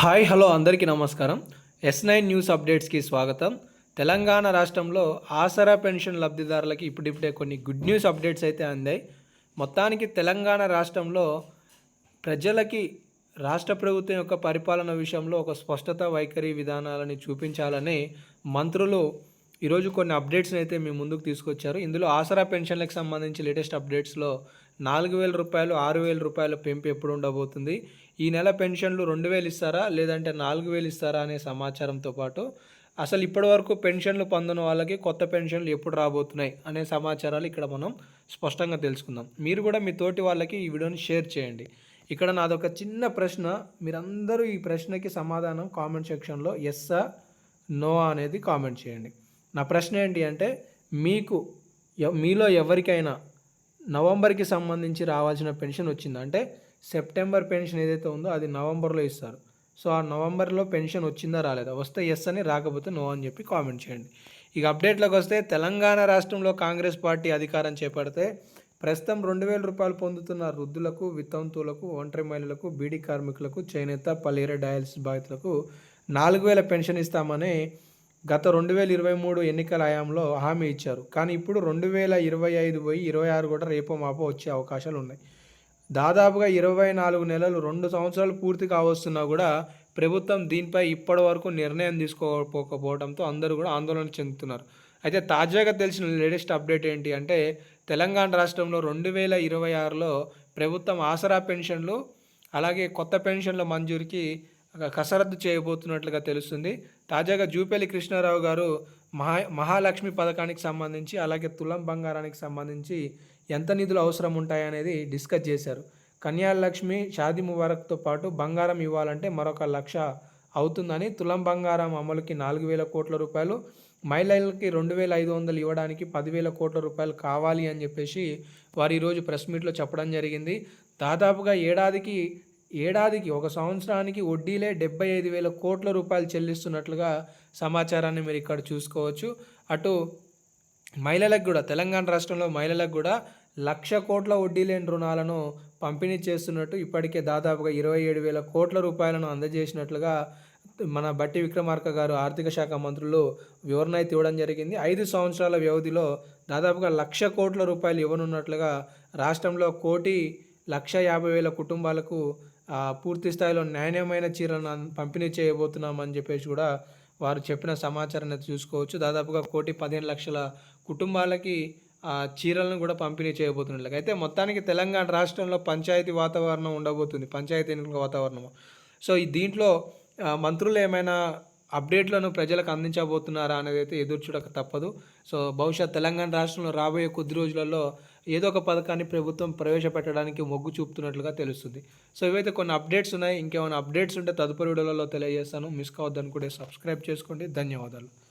Hi hello అందరికీ నమస్కారం. Yes nine news అప్డేట్స్కి స్వాగతం. తెలంగాణ రాష్ట్రంలో ఆసరా పెన్షన్ లబ్ధిదారులకి ఇప్పుడిప్పుడే కొన్ని గుడ్ న్యూస్ అప్డేట్స్ అయితే అందాయి. మొత్తానికి తెలంగాణ రాష్ట్రంలో ప్రజలకి రాష్ట్ర ప్రభుత్వం యొక్క పరిపాలన విషయంలో ఒక స్పష్టత వైఖరి విధానాలని చూపించాలని మంత్రులు ఈరోజు కొన్ని అప్డేట్స్ని అయితే మీ ముందుకు తీసుకొచ్చారు. ఇందులో ఆసరా పెన్షన్లకు సంబంధించి లేటెస్ట్ అప్డేట్స్లో నాలుగు వేల రూపాయలు ఆరు వేల రూపాయల పెంపు ఎప్పుడు ఉండబోతుంది? ఈ నెల పెన్షన్లు రెండు వేలు ఇస్తారా? లేదంటే నాలుగు వేలు ఇస్తారా అనే సమాచారంతో పాటు అసలు ఇప్పటివరకు పెన్షన్లు పొందిన వాళ్ళకి కొత్త పెన్షన్లు ఎప్పుడు రాబోతున్నాయి అనే సమాచారాలు ఇక్కడ మనం స్పష్టంగా తెలుసుకుందాం. మీరు కూడా మీ తోటి వాళ్ళకి ఈ వీడియోని షేర్ చేయండి. ఇక్కడ నాదొక చిన్న ప్రశ్న. మీరందరూ ఈ ప్రశ్నకి సమాధానం కామెంట్ సెక్షన్లో ఎస్సా నో అనేది కామెంట్ చేయండి. నా ప్రశ్న ఏంటి అంటే మీకు మీలో ఎవరికైనా నవంబర్కి సంబంధించి రావాల్సిన పెన్షన్ వచ్చిందా? అంటే సెప్టెంబర్ పెన్షన్ ఏదైతే ఉందో అది నవంబర్లో ఇస్తారు. సో ఆ నవంబర్లో పెన్షన్ వచ్చిందా రాలేదా? వస్తే ఎస్ అని రాకపోతే నో అని చెప్పి కామెంట్ చేయండి. ఇక అప్డేట్లోకి వస్తే తెలంగాణ రాష్ట్రంలో కాంగ్రెస్ పార్టీ అధికారం చేపడితే ప్రస్తుతం రెండు వేల రూపాయలు పొందుతున్న వృద్ధులకు వితంతువులకు ఒంటరి మహిళలకు బీడీ కార్మికులకు చేనేత పల్లీర డయాలసిస్ బాధితులకు నాలుగు వేల పెన్షన్ ఇస్తామని గత రెండు వేల ఇరవై మూడు ఎన్నికల హయాంలో హామీ ఇచ్చారు. కానీ ఇప్పుడు రెండు వేల ఇరవై ఐదు పోయి ఇరవై ఆరు కూడా రేపో మాపో వచ్చే అవకాశాలు ఉన్నాయి. దాదాపుగా ఇరవై నాలుగు నెలలు రెండు సంవత్సరాలు పూర్తి కావస్తున్నా కూడా ప్రభుత్వం దీనిపై ఇప్పటి వరకు నిర్ణయం తీసుకోకపోకపోవడంతో అందరూ కూడా ఆందోళన చెందుతున్నారు. అయితే తాజాగా తెలిసిన లేటెస్ట్ అప్డేట్ ఏంటి అంటే తెలంగాణ రాష్ట్రంలో రెండు వేల ఇరవై ఆరులో ప్రభుత్వం ఆసరా పెన్షన్లు అలాగే కొత్త పెన్షన్ల మంజూరికి కసరత్తు చేయబోతున్నట్లుగా తెలుస్తుంది. తాజాగా జూపల్లి కృష్ణారావు గారు మహా మహాలక్ష్మి పథకానికి సంబంధించి అలాగే తులం బంగారానికి సంబంధించి ఎంత నిధులు అవసరం ఉంటాయనేది డిస్కస్ చేశారు. కన్యాలక్ష్మి షాది ముబారక్తో పాటు బంగారం ఇవ్వాలంటే మరొక లక్ష అవుతుందని తులం బంగారం అమలుకి నాలుగు వేల కోట్ల రూపాయలు మహిళలకి రెండు వేల ఐదు వందలు ఇవ్వడానికి పదివేల కోట్ల రూపాయలు కావాలి అని చెప్పేసి వారు ఈరోజు ప్రెస్ మీట్లో చెప్పడం జరిగింది. దాదాపుగా ఏడాదికి ఏడాదికి ఒక సంవత్సరానికి వడ్డీలే డెబ్బై ఐదు వేల కోట్ల రూపాయలు చెల్లిస్తున్నట్లుగా సమాచారాన్ని మీరు ఇక్కడ చూసుకోవచ్చు. అటు మహిళలకు కూడా తెలంగాణ రాష్ట్రంలో మహిళలకు కూడా లక్ష కోట్ల వడ్డీ లేని రుణాలను పంపిణీ చేస్తున్నట్టు ఇప్పటికే దాదాపుగా ఇరవై ఏడు వేల కోట్ల రూపాయలను అందజేసినట్లుగా మన బట్టి విక్రమార్క గారు ఆర్థిక శాఖ మంత్రులు వివరణ అయితే ఇవ్వడం జరిగింది. ఐదు సంవత్సరాల వ్యవధిలో దాదాపుగా లక్ష కోట్ల రూపాయలు ఇవ్వనున్నట్లుగా రాష్ట్రంలో కోటి లక్ష యాభై వేల కుటుంబాలకు పూర్తి స్థాయిలో నాణ్యమైన చీరలను పంపిణీ చేయబోతున్నామని చెప్పేసి కూడా వారు చెప్పిన సమాచారాన్ని అయితే చూసుకోవచ్చు. దాదాపుగా కోటి పదిహేను లక్షల కుటుంబాలకి ఆ చీరలను కూడా పంపిణీ చేయబోతున్నట్లుగా. అయితే మొత్తానికి తెలంగాణ రాష్ట్రంలో పంచాయతీ వాతావరణం ఉండబోతుంది. పంచాయతీ ఎన్నికల వాతావరణం సో ఈ దీంట్లో మంత్రులు ఏమైనా అప్డేట్లను ప్రజలకు అందించబోతున్నారా అనేది అయితే ఎదురు చూడక తప్పదు. సో బహుశా తెలంగాణ రాష్ట్రంలో రాబోయే కొద్ది రోజులలో ఏదో ఒక పథకాన్ని ప్రభుత్వం ప్రవేశపెట్టడానికి మొగ్గు చూపుతున్నట్లుగా తెలుస్తుంది. సో ఇవైతే కొన్ని అప్డేట్స్ ఉన్నాయి. ఇంకేమైనా అప్డేట్స్ ఉంటే తదుపరి వీడియోలలో తెలియజేస్తాను. మిస్ కావద్దని కూడా సబ్స్క్రైబ్ చేసుకోండి. ధన్యవాదాలు.